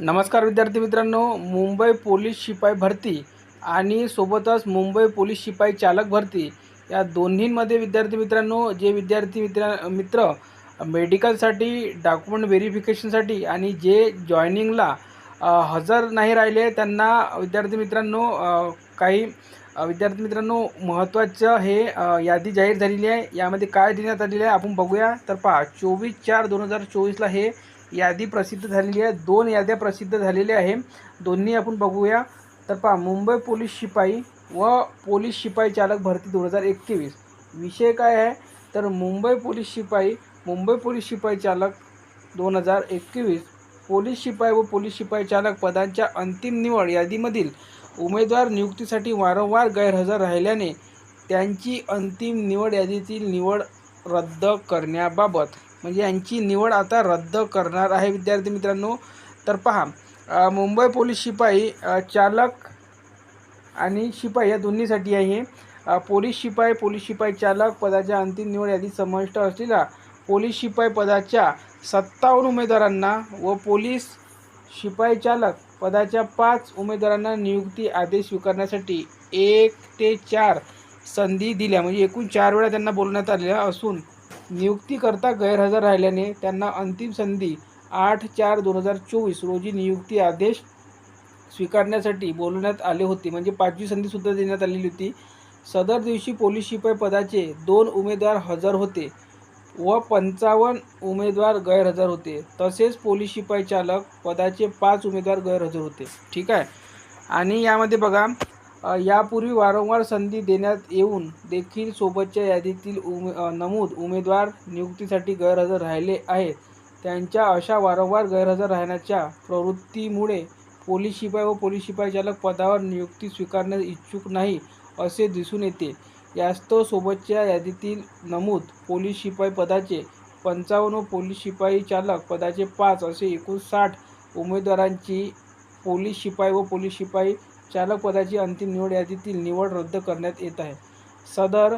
नमस्कार विद्यार्थी मित्रांनो मुंबई पोलीस शिपाई भरती आणि सोबतच मुंबई पोलीस शिपाई चालक भरती या दोन्हींमध्ये विद्यार्थी मित्रांनो जे विद्यार्थी मित्र मित्र मेडिकलसाठी डॉक्युमेंट व्हेरिफिकेशनसाठी आणि जे जॉईनिंगला हजर नाही राहिले त्यांना विद्यार्थी मित्रांनो काही विद्यार्थी मित्रांनो महत्त्वाचं हे यादी जाहीर झालेली आहे. यामध्ये काय देण्यात आलेलं आहे आपण बघूया. तर पहा चोवीस चार दोन हजार चोवीसला हे यादी प्रसिद्ध झालेली आहे. दोन याद्या प्रसिद्ध झालेल्या आहे. दोन्ही आपण बघूया. तर पहा मुंबई पोलीस शिपाई व पोलीस शिपाई चालक भरती दोन हजार एकवीस. विषय काय आहे? तर मुंबई पोलीस शिपाई मुंबई पोलीस शिपाई चालक दोन हजार एकवीस. पोलीस शिपाई व पोलीस शिपाई चालक पदांच्या अंतिम निवड यादीमधील उमेदवार नियुक्तीसाठी वारंवार गैरहजर राहिल्याने त्यांची अंतिम निवड यादीतील निवड रद्द करण्याबाबत म्हणजे यांची निवड आता रद्द करणार आहे. विद्यार्थी मित्रांनो तर पहा मुंबई पोलीस शिपाई चालक आणि शिपाई या दोन्हीसाठी आहे. पोलीस शिपाई पोलीस शिपाई चालक पदाच्या अंतिम निवड यादीत समाविष्ट असलेल्या पोलीस शिपाई पदाच्या सत्तावन्न उमेदवारांना व पोलीस शिपाई चालक पदाच्या पाच उमेदवारांना नियुक्ती आदेश स्वीकारण्यासाठी एक ते चार संधी दिल्या. म्हणजे एकूण चार वेळा त्यांना बोलण्यात आलेल्या असून नियुक्तीकरता गैरहजर राहिल्याने त्यांना अंतिम संधी आठ चार दोन हजार चोवीस रोजी नियुक्ती आदेश स्वीकारण्यासाठी बोलवण्यात आले होते. म्हणजे पाचवी संधीसुद्धा देण्यात आलेली होती. सदर दिवशी पोलीस शिपाई पदाचे दोन उमेदवार हजर होते व पंचावन्न उमेदवार गैरहजर होते. तसेच पोलीस शिपाई चालक पदाचे पाच उमेदवार गैरहजर होते. ठीक आहे? आणि यामध्ये बघा यापूर्वी वारंवार संधी देण्यात येऊन देखील सोबतच्या यादीतील उमे नमूद उमेदवार नियुक्तीसाठी गैरहजर राहिले आहेत. त्यांच्या अशा वारंवार गैरहजर राहण्याच्या प्रवृत्तीमुळे पोलीस शिपाई व पोलीस शिपाई चालक पदावर नियुक्ती स्वीकारण्यास इच्छुक नाही असे दिसून येते. यास्तव सोबतच्या यादीतील नमूद पोलीस शिपाई पदाचे पंचावन्न व पोलीस शिपाई चालक पदाचे पाच असे एकूण साठ उमेदवारांची पोलीस शिपाई व पोलीस शिपाई चालकपदाची अंतिम निवड यादीतील निवड रद्द करण्यात येत आहे. सदर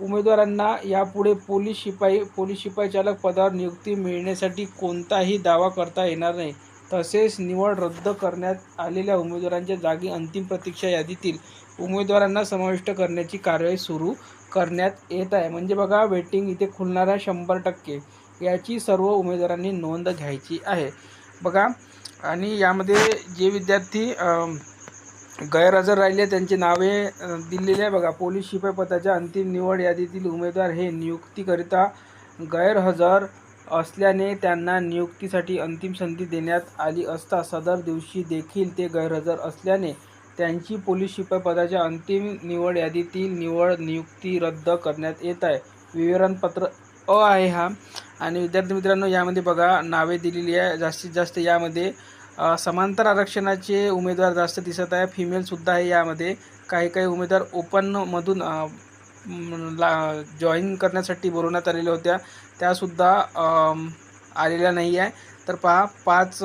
उमेदवारांना यापुढे पोलीस शिपाई पोलीस शिपाई चालक पदावर नियुक्ती मिळण्यासाठी कोणताही दावा करता येणार नाही. तसेच निवड रद्द करण्यात आलेल्या उमेदवारांच्या जागी अंतिम प्रतीक्षा यादीतील उमेदवारांना समाविष्ट करण्याची कारवाई सुरू करण्यात येत आहे. म्हणजे बघा वेटिंग इथे खुलणार आहे शंभर टक्के याची सर्व उमेदवारांनी नोंद घ्यायची आहे. बघा आणि यामध्ये जे विद्यार्थी गैरहजर राहिले त्यांची नावे दिलेली आहे बघा. पोलीस शिपाई पदाच्या अंतिम निवड यादीतील उमेदवार हे नियुक्तीकरिता गैरहजर असल्याने त्यांना नियुक्तीसाठी अंतिम संधी देण्यात आली असता सदर दिवशी देखील ते गैरहजर असल्याने त्यांची पोलीस शिपाई पदाच्या अंतिम निवड यादीतील निवड नियुक्ती रद्द करण्यात येत आहे. विवरणपत्र अ आहे हा. आणि विद्यार्थी मित्रांनो यामध्ये बघा नावे दिलेली आहे. जास्तीत जास्त यामध्ये समांतर आरक्षणाचे उमेदवार जास्त दिसत आहे. फिमेलसुद्धा आहे यामध्ये. काही काही उमेदवार ओपनमधून ला जॉईन करण्यासाठी बोलवण्यात आलेल्या होत्या. त्यासुद्धा आलेल्या नाही आहे. तर पहा पाच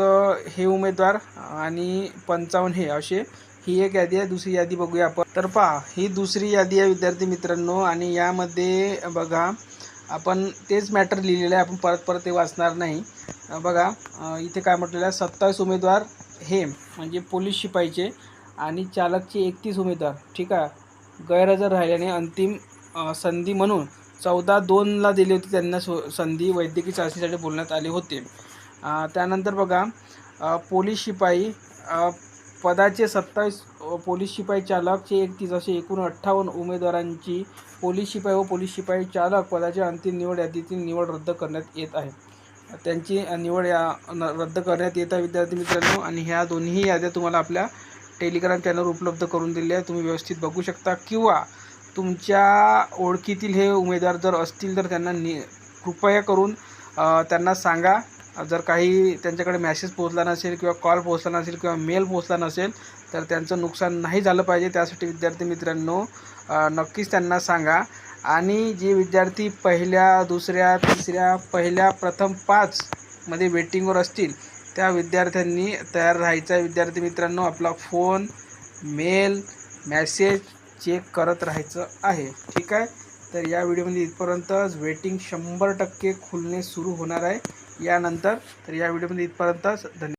हे उमेदवार आणि पंचावन्न हे असे. ही एक यादी आहे. दुसरी यादी बघूया आपण. तर पहा ही दुसरी यादी आहे विद्यार्थी मित्रांनो. आणि यामध्ये बघा आपण तेच मॅटर लिहिलेलं आहे. आपण परत परत ते वाचणार नाही. बघा इथे काय म्हटलेलं आहे सत्तावीस उमेदवार हे म्हणजे पोलीस शिपाईचे आणि चालकचे एकतीस उमेदवार ठीक आहे? गैरहजर राहिल्याने अंतिम संधी म्हणून चौदा दोनला दिली होती त्यांना सो संधी वैद्यकीय चाचणीसाठी बोलण्यात आले होते. त्यानंतर बघा पोलीस शिपाई पदाचे सत्तावीस पोलीस शिपाई चालकचे एकतीस असे एकूण अठ्ठावन्न उमेदवारांची पोलीस शिपाई व पोलीस शिपाई चालक पदाच्या अंतिम निवड यादीतील निवड रद्द करण्यात येत आहे. त्यांची निवड या न- रद्द करण्यात येत आहे विद्यार्थी मित्रांनो. आणि ह्या दोन्ही याद्या तुम्हाला आपल्या टेलिग्राम चॅनलवर उपलब्ध करून दिल्या आहेत. तुम्ही व्यवस्थित बघू शकता. किंवा तुमच्या ओळखीतील हे उमेदवार जर असतील तर त्यांना नि कृपया करून त्यांना सांगा. जर काही त्यांच्याकडे मॅसेज पोहोचला नसेल किंवा कॉल पोहोचला नसेल किंवा मेल पोहोचला नसेल तर त्यांचं नुकसान नाही झालं पाहिजे. त्यासाठी विद्यार्थी मित्रांनो नक्कीच त्यांना सांगा. आणि जे विद्यार्थी पहिल्या दुसऱ्या तिसऱ्या पहिल्या प्रथम पाचमध्ये वेटिंगवर असतील त्या विद्यार्थ्यांनी तयार राहायचा आहे. विद्यार्थी मित्रांनो आपला फोन मेल मॅसेज चेक करत राहायचं आहे. ठीक आहे? तर या व्हिडिओमध्ये इथपर्यंतच वेटिंग शंभर टक्के खुलणे सुरू होणार आहे. यानंतर तर या व्हिडिओमध्ये इथपर्यंतच धन्यवाद.